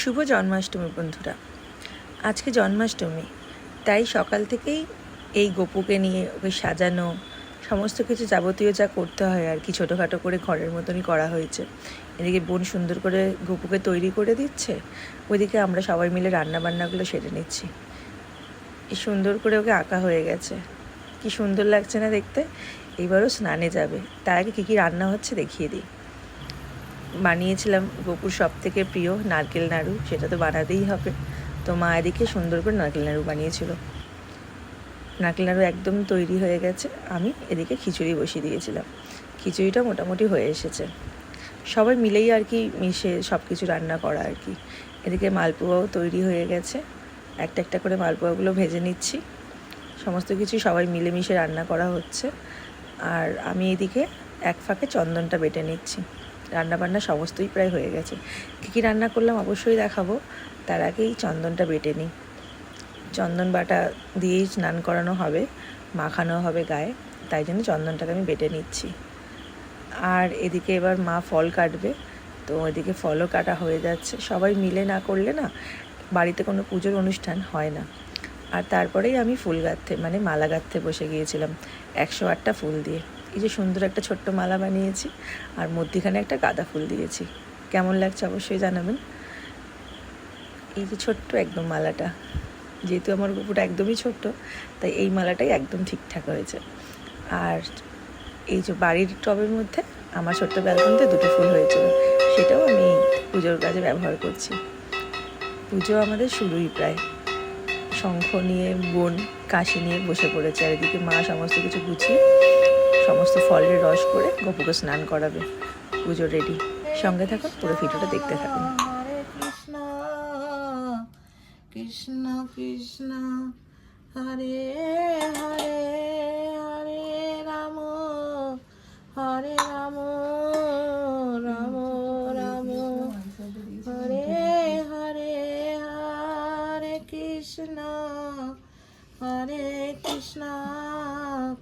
শুভ জন্মাষ্টমী, বন্ধুরা। আজকে জন্মাষ্টমী, তাই সকাল থেকেই এই গোপুকে নিয়ে ওকে সাজানো, সমস্ত কিছু যাবতীয় যা করতে হয় আর কি, ছোটোখাটো করে ঘরের মতনই করা হয়েছে। এদিকে বোন সুন্দর করে গোপুকে তৈরি করে দিচ্ছে ওইদিকে আমরা সবাই মিলে রান্না বান্নাগুলো সেরে নিচ্ছি। সুন্দর করে ওকে আঁকা হয়ে গেছে। কি সুন্দর লাগছে না দেখতে? এবারও স্নানে যাবে। তার আগে কী কী রান্না হচ্ছে দেখিয়ে দিই। বানিয়েছিলাম গোপুর সব থেকে প্রিয় নারকেল নাড়ু, সেটা তো বানাতেই হবে। তো মা এদিকে সুন্দর করে নারকেল নাড়ু বানিয়েছিল। নারকেল নাড়ু একদম তৈরি হয়ে গেছে, আমি এদিকে খিচুড়ি বসিয়ে দিয়েছিলাম। খিচুড়িটা মোটামুটি হয়ে এসেছে। সবাই মিলেই আর কি মিশে সব কিছু রান্না করা আর কি। এদিকে মালপোয়াও তৈরি হয়ে গেছে। একটা একটা করে মালপোয়াগুলো ভেজে নিচ্ছি। সমস্ত কিছু সবাই মিলেমিশে রান্না করা হচ্ছে। আর আমি এদিকে এক ফাঁকে চন্দনটা বেটে নিচ্ছি। রান্না বান্না সমস্তই প্রায় হয়ে গেছে। কী কী রান্না করলাম অবশ্যই দেখাবো। তার আগেই চন্দনটা বেটে নিই। চন্দন বাটা দিয়েই স্নান করানো হবে, মাখানো হবে গায়ে। তাই জন্য চন্দনটাকে আমি বেটে নিচ্ছি। আর এদিকে এবার মা ফল কাটবে। তো এদিকে ফলও কাটা হয়ে যাচ্ছে। সবাই মিলে না করলে না বাড়িতে কোনো পুজোর অনুষ্ঠান হয় না। আর তারপরেই আমি ফুল গাঁথতে মানে মালা গাঁথতে বসে গিয়েছিলাম। একশো আটটা ফুল দিয়ে। এই যে সুন্দর একটা ছোট্ট মালা বানিয়েছি আর মধ্যিখানে একটা গাঁদা ফুল দিয়েছি। কেমন লাগছে অবশ্যই জানাবেন। এই যে ছোট্ট একদম মালাটা, যেহেতু আমার কুকুরটা একদমই ছোট্ট, তাই এই মালাটাই একদম ঠিকঠাক হয়েছে। আর এই যে বাড়ির টবের মধ্যে আমার ছোট্ট ব্যালকনিতে দুটো ফুল হয়েছিল, সেটাও আমি পুজোর কাজে ব্যবহার করছি। পুজো আমাদের শুরুই প্রায়। শঙ্খ নিয়ে, বোন, কাশি নিয়ে বসে পড়েছে, আর এদিকে মা সমস্ত কিছু গুছিয়ে সমস্ত ফলের রস করে গপুকে স্নান করাবে। পুজো রেডি সঙ্গে থাকুন, পুরো ভিডিওটা দেখতে থাকুন। কৃষ্ণ কৃষ্ণ কৃষ্ণ, হরে হরে হরে রাম হরে রাম রাম রাম, হরে হরে হরে কৃষ্ণ হরে কৃষ্ণ।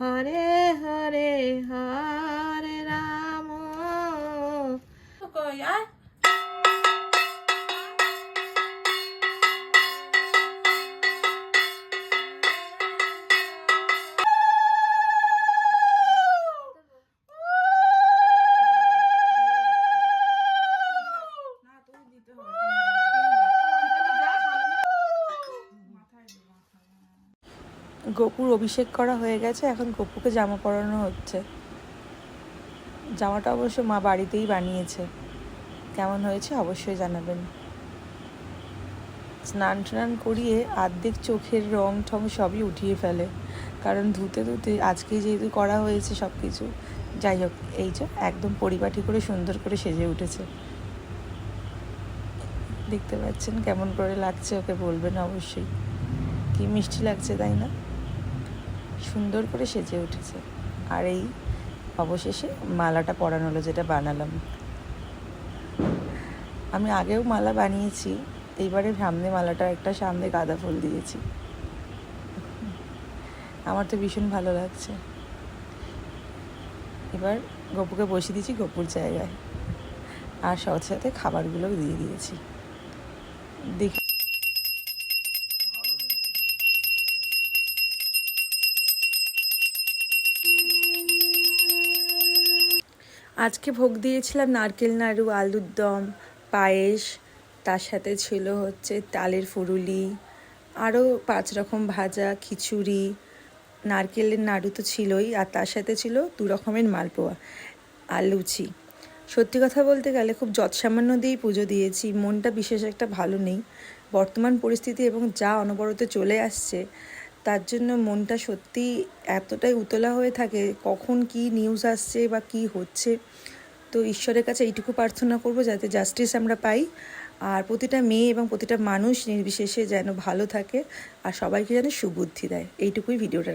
হরে হরে হরে রাম। কই গোপুর অভিষেক করা হয়ে গেছে, এখন গোপুকে জামা পরানো হচ্ছে। জামাটা অবশ্য মা বাড়িতেই বানিয়েছে। কেমন হয়েছে অবশ্যই জানাবেন। স্নান টান করিয়ে আর্ধেক চোখের রং ঠং সবই উঠিয়ে ফেলে। কারণ ধুতে ধুতে আজকে যেহেতু করা হয়েছে সব কিছু যাই হোক, এই যে একদম পরিপাটি করে সুন্দর করে সেজে উঠেছে। দেখতে পাচ্ছেন কেমন করে লাগছে ওকে বলবেন অবশ্যই। কি মিষ্টি লাগছে, তাই না? সুন্দর করে সেজে উঠেছে। আর এই অবশেষে মালাটা পরানো হলো যেটা বানালাম। আমি আগেও মালা বানিয়েছি, এইবারে সামনে মালাটা একটা সামনে গাঁদা ফুল দিয়েছি। আমার তো ভীষণ ভালো লাগছে। এবার গপুকে বসিয়ে দিয়েছি গপুর জায়গায়। আর সাথে সাথে খাবারগুলোও দিয়ে দিয়েছি। দেখি আজকে ভোগ দিয়েছিলাম নারকেল, নাড়ু, আলুর দম, পায়েস, তার সাথে ছিল হচ্ছে তালের ফুরুলি, আরও পাঁচ রকম ভাজা, খিচুড়ি, নারকেলের নাড়ু তো ছিলই, আর তার সাথে ছিল দু রকমের মালপোয়া, আর লুচি। সত্যি কথা বলতে গেলে খুব যৎসামান্য দিয়েই পুজো দিয়েছি, মনটা বিশেষ একটা ভালো নেই। বর্তমান পরিস্থিতি এবং যা অনবরত চলে আসছে তার জন্য মনটা সত্যি এতটাই উতলা হয়ে থাকে, কখন কি নিউজ আসছে বা কি হচ্ছে। তো ঈশ্বরের কাছে এইটুকু প্রার্থনা করব যাতে জাস্টিস আমরা পাই, আর প্রতিটা মেয়ে এবং প্রতিটা মানুষ নির্বিশেষে যেন ভালো থাকে, আর সবাইকে যেন সুবুদ্ধি দেয়। এইটুকুই ভিডিওটা